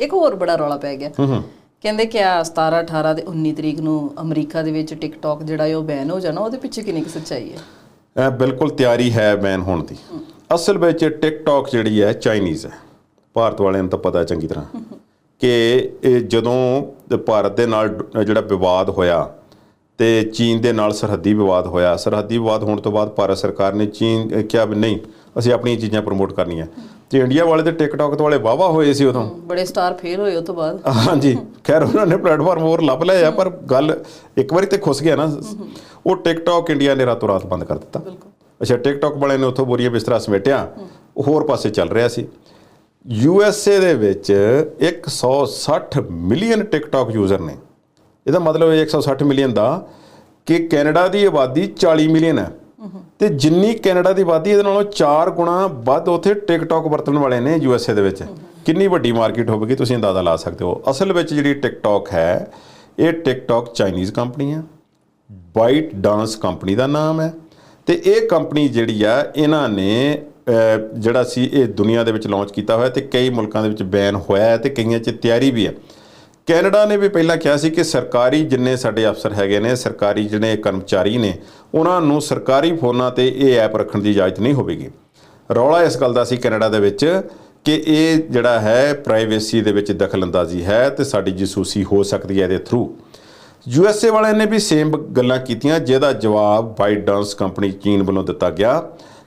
ਇੱਕ ਹੋਰ ਬੜਾ ਰੌਲਾ ਪੈ ਗਿਆ। ਕਹਿੰਦੇ ਕਿ ਆ 17 18 ਤੇ 19 ਤਰੀਕ ਨੂੰ ਅਮਰੀਕਾ ਦੇ ਵਿੱਚ ਟਿਕਟੌਕ ਜਿਹੜਾ ਉਹ ਬੈਨ ਹੋ ਜਾਣਾ ਉਹਦੇ ਪਿੱਛੇ ਕਿੰਨੀ ਕੁ ਸੱਚਾਈ ਹੈ? ਇਹ ਬਿਲਕੁਲ ਤਿਆਰੀ ਹੈ ਬੈਨ ਹੋਣ ਦੀ। ਅਸਲ ਵਿੱਚ ਟਿਕਟੌਕ ਜਿਹੜੀ ਹੈ ਚਾਈਨੀਜ਼ ਹੈ। ਭਾਰਤ ਵਾਲਿਆਂ ਨੂੰ ਤਾਂ ਪਤਾ ਚੰਗੀ ਤਰ੍ਹਾਂ। ਕਿ ਇਹ ਜਦੋਂ ਭਾਰਤ ਦੇ ਨਾਲ ਜਿਹੜਾ ਵਿਵਾਦ ਹੋਇਆ ਤੇ ਚੀਨ ਦੇ ਨਾਲ ਸਰਹੱਦੀ ਵਿਵਾਦ ਹੋਇਆ ਸਰਹੱਦੀ ਵਿਵਾਦ ਹੋਣ ਤੋਂ ਬਾਅਦ ਭਾਰਤ ਸਰਕਾਰ ਨੇ ਚੀਨ ਕਿਹਾ ਵੀ ਨਹੀਂ ਅਸੀਂ ਆਪਣੀਆਂ ਚੀਜ਼ਾਂ ਪ੍ਰਮੋਟ ਕਰਨੀਆਂ। ਤੇ ਇੰਡੀਆ ਵਾਲੇ ਤੇ ਟਿਕਟੌਕ ਵਾਲੇ ਵਾਵਾ ਹੋਏ ਸੀ ਉਦੋਂ। ਬੜੇ ਸਟਾਰ ਫੇਲ ਹੋਏ ਉਹ ਤੋਂ ਬਾਅਦ। ਹਾਂਜੀ ਖੈਰ ਉਹਨਾਂ ਨੇ ਪਲੇਟਫਾਰਮ ਹੋਰ ਲੱਭ ਲਿਆ ਪਰ ਗੱਲ ਇੱਕ ਵਾਰੀ ਤੇ ਖੁੱਸ ਗਿਆ ਨਾ। ਉਹ ਟਿਕਟੌਕ ਇੰਡੀਆ ਨੇ ਰਾਤੋਂ ਰਾਤ ਬੰਦ ਕਰ ਦਿੱਤਾ। ਅੱਛਾ ਟਿਕਟੌਕ ਵਾਲਿਆਂ ਨੇ ਉੱਥੋਂ ਬੋਰੀਆ ਬਿਸਤਰਾ ਸਮੇਟਿਆ ਹੋਰ ਪਾਸੇ ਚੱਲ ਰਿਹਾ ਸੀ। ਯੂ ਐਸ ਏ ਦੇ ਵਿੱਚ 160 ਮਿਲੀਅਨ ਟਿਕਟੌਕ ਯੂਜ਼ਰ ਨੇ। ਇਹਦਾ ਮਤਲਬ ਹੈ 160 ਮਿਲੀਅਨ ਦਾ ਕਿ ਕੈਨੇਡਾ ਦੀ ਆਬਾਦੀ 40 ਮਿਲੀਅਨ ਹੈ। ਤੇ ਜਿੰਨੀ ਕੈਨੇਡਾ ਦੀ ਆਬਾਦੀ ਇਹਦੇ ਨਾਲੋਂ 4 ਗੁਣਾ ਵੱਧ ਉੱਥੇ ਟਿਕਟੌਕ ਵਰਤਣ ਵਾਲੇ ਨੇ ਯੂ ਐਸ ਏ ਦੇ ਵਿੱਚ। ਕਿੰਨੀ ਵੱਡੀ ਮਾਰਕੀਟ ਹੋਵੇਗੀ ਤੁਸੀਂ ਅੰਦਾਜ਼ਾ ਲਾ ਸਕਦੇ ਹੋ। ਅਸਲ ਵਿੱਚ ਜਿਹੜੀ ਟਿਕਟੌਕ ਹੈ, ਇਹ ਟਿਕਟੌਕ ਚਾਈਨੀਜ਼ ਕੰਪਨੀ ਹੈ ਬਾਈਟ ਡਾਂਸ ਕੰਪਨੀ ਦਾ ਨਾਮ ਹੈ। ਤੇ ਇਹ ਕੰਪਨੀ ਜਿਹੜੀ ਆ, ਇਹਨਾਂ ਨੇ ਜਿਹੜਾ ਸੀ ਇਹ ਦੁਨੀਆ ਦੇ ਵਿੱਚ ਲਾਂਚ ਕੀਤਾ ਹੋਇਆ ਤੇ ਕਈ ਮੁਲਕਾਂ ਦੇ ਵਿੱਚ ਬੈਨ ਹੋਇਆ ਹੈ ਤੇ ਕਈਆਂ 'ਚ ਤਿਆਰੀ ਵੀ ਹੈ। ਕੈਨੇਡਾ ਨੇ ਵੀ ਪਹਿਲਾਂ ਕਿਹਾ ਸੀ ਕਿ ਸਰਕਾਰੀ ਜਿੰਨੇ ਸਾਡੇ ਅਫਸਰ ਹੈਗੇ ਨੇ, ਸਰਕਾਰੀ ਜਿਹੜੇ ਕਰਮਚਾਰੀ ਨੇ, ਉਹਨਾਂ ਨੂੰ ਸਰਕਾਰੀ ਫੋਨਾਂ ਤੇ ਇਹ ਐਪ ਰੱਖਣ ਦੀ ਇਜਾਜ਼ਤ ਨਹੀਂ ਹੋਵੇਗੀ। ਰੌਲਾ ਇਸ ਗੱਲ ਦਾ ਸੀ ਕੈਨੇਡਾ ਦੇ ਵਿੱਚ ਕਿ ਇਹ ਜਿਹੜਾ ਹੈ ਪ੍ਰਾਈਵੇਸੀ ਦੇ ਵਿੱਚ ਦਖਲਅੰਦਾਜ਼ੀ ਹੈ ਤੇ ਸਾਡੀ ਜਸੂਸੀ ਹੋ ਸਕਦੀ ਹੈ ਇਹਦੇ ਥਰੂ। ਯੂਐਸਏ ਵਾਲਿਆਂ ਨੇ ਵੀ ਸੇਮ ਗੱਲਾਂ ਕੀਤੀਆਂ, ਜਿਹਦਾ ਜਵਾਬ ਬਾਈਟ ਡਾਂਸ ਕੰਪਨੀ ਚੀਨ ਵੱਲੋਂ ਦਿੱਤਾ ਗਿਆ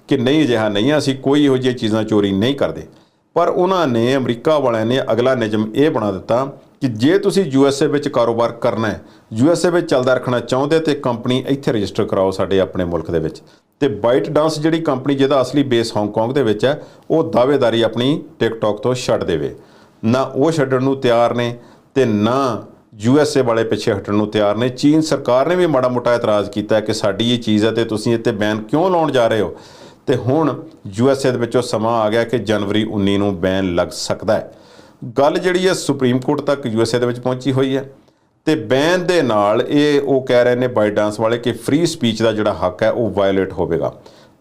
ਕਿ ਨਹੀਂ ਅਜਿਹਾ ਨਹੀਂ, ਅਸੀਂ ਕੋਈ ਇਹੋ ਜਿਹੀਆਂ ਚੀਜ਼ਾਂ ਚੋਰੀ ਨਹੀਂ ਕਰਦੇ। ਪਰ ਉਹਨਾਂ ਨੇ, ਅਮਰੀਕਾ ਵਾਲਿਆਂ ਨੇ ਅਗਲਾ ਨਿਯਮ ਇਹ ਬਣਾ ਦਿੱਤਾ ਕਿ ਜੇ ਤੁਸੀਂ ਯੂਐਸਏ ਵਿੱਚ ਕਾਰੋਬਾਰ ਕਰਨਾ ਹੈ ਯੂਐਸਏ ਵਿੱਚ ਚੱਲਦਾ ਰੱਖਣਾ ਚਾਹੁੰਦੇ ਤੇ ਕੰਪਨੀ ਇੱਥੇ ਰਜਿਸਟਰ ਕਰਾਓ ਸਾਡੇ ਆਪਣੇ ਮੁਲਕ ਦੇ ਵਿੱਚ। ਤੇ ਬਾਈਟ ਡਾਂਸ ਜਿਹੜੀ ਕੰਪਨੀ ਜਿਹਦਾ ਅਸਲੀ ਬੇਸ ਹਾਂਗਕਾਂਗ ਦੇ ਵਿੱਚ ਹੈ, ਉਹ ਦਾਅਵੇਦਾਰੀ ਆਪਣੀ ਟਿਕਟੌਕ ਤੋਂ ਛੱਡ ਦੇਵੇ। ਨਾ ਉਹ ਛੱਡਣ ਨੂੰ ਤਿਆਰ ਨੇ ਤੇ ਨਾ ਯੂਐਸਏ ਵਾਲੇ ਪਿੱਛੇ ਹਟਣ ਨੂੰ ਤਿਆਰ ਨੇ। ਚੀਨ ਸਰਕਾਰ ਨੇ ਵੀ ਮਾੜਾ ਮੋਟਾ ਇਤਰਾਜ਼ ਕੀਤਾ ਕਿ ਸਾਡੀ ਇਹ ਚੀਜ਼ ਹੈ ਤੇ ਤੁਸੀਂ ਇੱਥੇ ਬੈਨ ਕਿਉਂ ਲਾਉਣ ਜਾ ਰਹੇ ਹੋ? ਤੇ ਹੁਣ ਯੂਐਸਏ ਦੇ ਵਿੱਚੋਂ ਸਮਾਂ ਆ ਗਿਆ ਕਿ ਜਨਵਰੀ 19 ਨੂੰ ਬੈਨ ਲੱਗ ਸਕਦਾ ਹੈ। ਗੱਲ ਜਿਹੜੀ ਹੈ ਸੁਪਰੀਮ ਕੋਰਟ ਤੱਕ ਯੂਐਸਏ ਦੇ ਵਿੱਚ ਪਹੁੰਚੀ ਹੋਈ ਹੈ ਤੇ ਬੈਨ ਦੇ ਨਾਲ ਇਹ ਉਹ ਕਹਿ ਰਹੇ ਨੇ ਬਾਈਡਾਂਸ ਵਾਲੇ ਕਿ ਫ੍ਰੀ ਸਪੀਚ ਦਾ ਜਿਹੜਾ ਹੱਕ ਹੈ ਉਹ ਵਾਇਓਲੇਟ ਹੋਵੇਗਾ।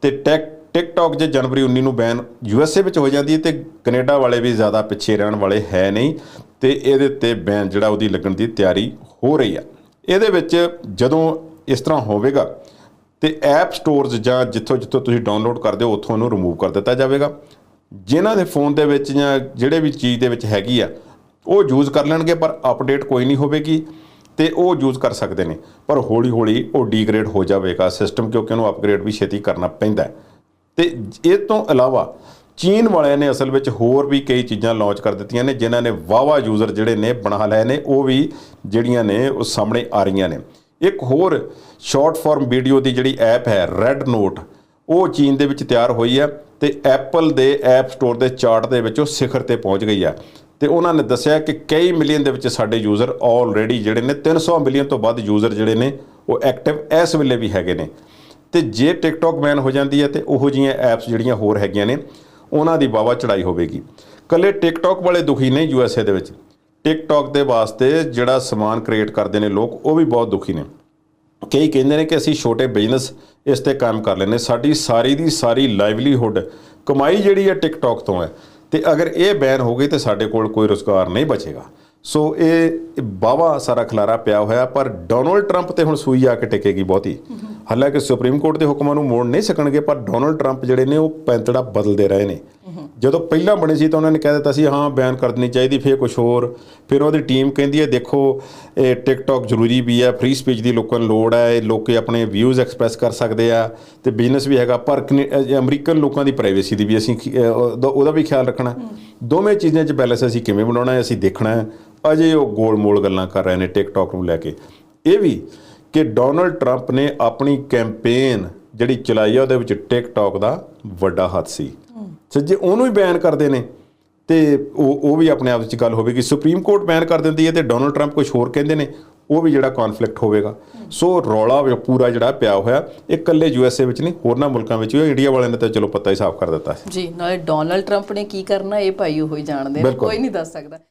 ਤੇ ਟੈਕ ਟਿਕਟੌਕ ਜੇ ਜਨਵਰੀ 19 ਨੂੰ ਬੈਨ ਯੂਐਸਏ ਵਿੱਚ ਹੋ ਜਾਂਦੀ ਹੈ ਤੇ ਕੈਨੇਡਾ ਵਾਲੇ ਵੀ ਜ਼ਿਆਦਾ ਪਿੱਛੇ ਰਹਿਣ ਵਾਲੇ ਹੈ ਨਹੀਂ, ਤੇ ਇਹਦੇ ਤੇ ਬੈਨ ਜਿਹੜਾ ਉਹਦੀ ਲੱਗਣ ਦੀ ਤਿਆਰੀ ਹੋ ਰਹੀ ਆ ਇਹਦੇ ਵਿੱਚ ਜਦੋਂ ਇਸ ਤਰ੍ਹਾਂ ਹੋਵੇਗਾ ਤੇ ਐਪ ਸਟੋਰਸ ਜਾਂ ਜਿੱਥੋਂ ਜਿੱਥੋਂ ਤੁਸੀਂ ਡਾਊਨਲੋਡ ਕਰਦੇ ਹੋ, ਉੱਥੋਂ ਇਹਨੂੰ ਰਿਮੂਵ ਕਰ ਦਿੱਤਾ ਜਾਵੇਗਾ। ਜਿਨ੍ਹਾਂ ਦੇ ਫੋਨ ਦੇ ਵਿੱਚ ਜਾਂ ਜਿਹੜੇ ਵੀ ਚੀਜ਼ ਦੇ ਵਿੱਚ ਹੈਗੀ ਆ, ਉਹ ਯੂਜ਼ ਕਰ ਲੈਣਗੇ, ਪਰ ਅਪਡੇਟ ਕੋਈ ਨਹੀਂ ਹੋਵੇਗੀ ਤੇ ਉਹ ਯੂਜ਼ ਕਰ ਸਕਦੇ ਨੇ। ਪਰ ਹੌਲੀ ਹੌਲੀ ਉਹ ਡੀਗ੍ਰੇਡ ਹੋ ਜਾਵੇਗਾ ਸਿਸਟਮ, ਕਿਉਂਕਿ ਉਹਨੂੰ ਅਪਗ੍ਰੇਡ ਵੀ ਛੇਤੀ ਕਰਨਾ ਪੈਂਦਾ ਹੈ। ਤੇ ਇਹ ਤੋਂ ਇਲਾਵਾ ਚੀਨ ਵਾਲਿਆਂ ਨੇ ਅਸਲ ਵਿੱਚ ਹੋਰ ਵੀ ਕਈ ਚੀਜ਼ਾਂ ਲਾਂਚ ਕਰ ਦਿੱਤੀਆਂ ਨੇ, ਜਿਨ੍ਹਾਂ ਨੇ ਵਾਵਾ ਯੂਜ਼ਰ ਜਿਹੜੇ ਨੇ ਬਣਾ ਲਏ ਨੇ, ਉਹ ਵੀ ਜਿਹੜੀਆਂ ਨੇ ਉਹ ਸਾਹਮਣੇ ਆ ਰਹੀਆਂ ਨੇ। ਇੱਕ ਹੋਰ ਸ਼ਾਰਟ ਫਾਰਮ ਵੀਡੀਓ ਦੀ ਜਿਹੜੀ ਐਪ ਹੈ ਰੈੱਡ ਨੋਟ ਉਹ ਚੀਨ ਦੇ ਵਿੱਚ ਤਿਆਰ ਹੋਈ ਹੈ ਤੇ ਐਪਲ ਦੇ ਐਪ ਸਟੋਰ ਦੇ ਚਾਰਟ ਦੇ ਵਿੱਚ ਉਹ ਸਿਖਰ ਤੇ ਪਹੁੰਚ ਗਈ ਹੈ। ਤੇ ਉਹਨਾਂ ਨੇ ਦੱਸਿਆ ਕਿ ਕਈ ਮਿਲੀਅਨ ਦੇ ਵਿੱਚ ਸਾਡੇ ਯੂਜ਼ਰ ਆਲਰੇਡੀ ਜਿਹੜੇ ਨੇ 300 ਮਿਲੀਅਨ ਤੋਂ ਵੱਧ ਯੂਜ਼ਰ ਜਿਹੜੇ ਨੇ, ਉਹ ਐਕਟਿਵ ਇਸ ਵੇਲੇ ਵੀ ਹੈਗੇ ਨੇ। ਤੇ ਜੇ ਟਿਕਟੌਕ ਬੈਨ ਹੋ ਜਾਂਦੀ ਹੈ ਤੇ ਉਹੋ ਜਿਹੀਆਂ ਐਪਸ ਜਿਹੜੀਆਂ ਹੋਰ ਹੈਗੀਆਂ ਨੇ, ਉਹਨਾਂ ਦੀ ਵਾਵਾ ਚੜਾਈ ਹੋਵੇਗੀ। ਕੱਲੇ ਟਿਕਟੌਕ ਵਾਲੇ ਦੁਖੀ ਨੇ ਯੂਐਸਏ ਦੇ ਵਿੱਚ। ਟਿਕਟੌਕ ਦੇ ਵਾਸਤੇ ਜਿਹੜਾ ਸਮਾਨ ਕ੍ਰੀਏਟ ਕਰਦੇ ਨੇ ਲੋਕ, ਉਹ ਵੀ ਬਹੁਤ ਦੁਖੀ ਨੇ। ਕਈ ਕਹਿੰਦੇ ਨੇ ਕਿ ਅਸੀਂ ਛੋਟੇ ਬਿਜ਼ਨਸ ਇਸ ਤੇ ਕੰਮ ਕਰ ਲੈਨੇ ਸਾਡੀ ਸਾਰੀ ਦੀ ਸਾਰੀ ਲਾਈਵਲੀਹੁੱਡ ਕਮਾਈ ਜਿਹੜੀ ਹੈ ਟਿਕਟੌਕ ਤੋਂ ਹੈ। ਤੇ ਅਗਰ ਇਹ ਬੈਨ ਹੋ ਗਈ ਤੇ ਸਾਡੇ ਕੋਲ ਕੋਈ ਰੁਜ਼ਗਾਰ ਨਹੀਂ ਬਚੇਗਾ। ਸੋ ਇਹ ਬਾਵਾ ਸਾਰਾ ਖਲਾਰਾ ਪਿਆ ਹੋਇਆ, ਪਰ ਡੋਨਲਡ ਟਰੰਪ ਤੇ ਹੁਣ ਸੂਈ ਆ ਕੇ ਟਿਕੇਗੀ ਬਹੁਤੀ। ਹਾਲਾਂਕਿ ਸੁਪਰੀਮ ਕੋਰਟ ਦੇ ਹੁਕਮਾਂ ਨੂੰ ਮੋੜ ਨਹੀਂ ਸਕਣਗੇ, ਪਰ ਡੋਨਲਡ ਟਰੰਪ ਜਿਹੜੇ ਨੇ ਉਹ ਪੈਂਤੜਾ ਬਦਲਦੇ ਰਹੇ ਨੇ। ਜਦੋਂ ਪਹਿਲਾਂ ਬਣੇ ਸੀ ਤਾਂ ਉਹਨਾਂ ਨੇ ਕਹਿ ਦਿੱਤਾ ਸੀ ਹਾਂ ਬੈਨ ਕਰ ਦੇਣੀ ਚਾਹੀਦੀ ਫਿਰ ਕੁਝ ਹੋਰ। ਫਿਰ ਉਹਦੀ ਟੀਮ ਕਹਿੰਦੀ ਹੈ ਦੇਖੋ ਇਹ ਟਿਕਟੌਕ ਜ਼ਰੂਰੀ ਵੀ ਹੈ ਫ੍ਰੀ ਸਪੀਚ ਦੀ ਲੋਕਾਂ ਨੂੰ ਲੋੜ ਹੈ ਲੋਕੇ ਆਪਣੇ ਵਿਊਜ਼ ਐਕਸਪ੍ਰੈਸ ਕਰ ਸਕਦੇ ਆ ਤੇ ਬਿਜ਼ਨਸ ਵੀ ਹੈਗਾ ਪਰ ਅਮਰੀਕਨ ਲੋਕਾਂ ਦੀ ਪ੍ਰਾਈਵੇਸੀ ਦੀ ਵੀ ਅਸੀਂ ਉਹਦਾ ਵੀ ਖਿਆਲ ਰੱਖਣਾ। ਦੋਵੇਂ ਚੀਜ਼ਾਂ 'ਚ ਬੈਲੈਂਸ ਅਸੀਂ ਕਿਵੇਂ ਬਣਾਉਣਾ ਹੈ ਅਸੀਂ ਦੇਖਣਾ ਹੈ। ਅਜੇ ਉਹ ਗੋਲ-ਮੋਲ ਗੱਲਾਂ ਕਰ ਰਹੇ ਨੇ ਟਿਕਟੌਕ ਨੂੰ ਲੈ ਕੇ। ਇਹ ਵੀ ਕਿ ਡੋਨਲਡ ਟਰੰਪ ਨੇ ਆਪਣੀ ਕੈਂਪੇਨ ਜਿਹੜੀ ਚਲਾਈ ਆ ਉਹਦੇ ਵਿੱਚ ਟਿਕਟੌਕ ਦਾ ਵੱਡਾ ਹੱਥ ਸੀ। ਸੋ ਜੇ ਉਹਨੂੰ ਹੀ ਬੈਨ ਕਰਦੇ ਨੇ। ਤੇ ਉਹ ਉਹ ਵੀ ਆਪਣੇ ਆਪ ਵਿੱਚ ਗੱਲ ਹੋਵੇਗੀ। ਸੁਪਰੀਮ ਕੋਰਟ ਬੈਨ ਕਰ ਦਿੰਦੀ ਹੈ ਤੇ ਡੋਨਲਡ ਟਰੰਪ ਕੁਝ ਹੋਰ ਕਹਿੰਦੇ ਨੇ। ਉਹ ਵੀ ਜਿਹੜਾ ਕਨਫਲਿਕਟ ਹੋਵੇਗਾ। ਸੋ ਰੌਲਾ ਪੂਰਾ ਜਿਹੜਾ ਪਿਆ ਹੋਇਆ ਇਹ ਇਕੱਲੇ ਯੂਐਸਏ ਵਿੱਚ ਨਹੀਂ ਹੋਰਨਾਂ ਮੁਲਕਾਂ ਵਿੱਚ ਵੀ। ਇੰਡੀਆ ਵਾਲਿਆਂ ਨੇ ਤਾਂ ਚਲੋ ਪੱਤਾ ਹੀ ਸਾਫ਼ ਕਰ ਦਿੱਤਾ। ਜੀ ਨਾਲੇ ਡੋਨਲਡ ਟਰੰਪ ਨੇ ਕੀ ਕਰਨਾ ਇਹ ਭਾਈ ਉਹ ਹੀ ਜਾਣਦੇ। ਕੋਈ ਨਹੀਂ ਦੱਸ ਸਕਦਾ।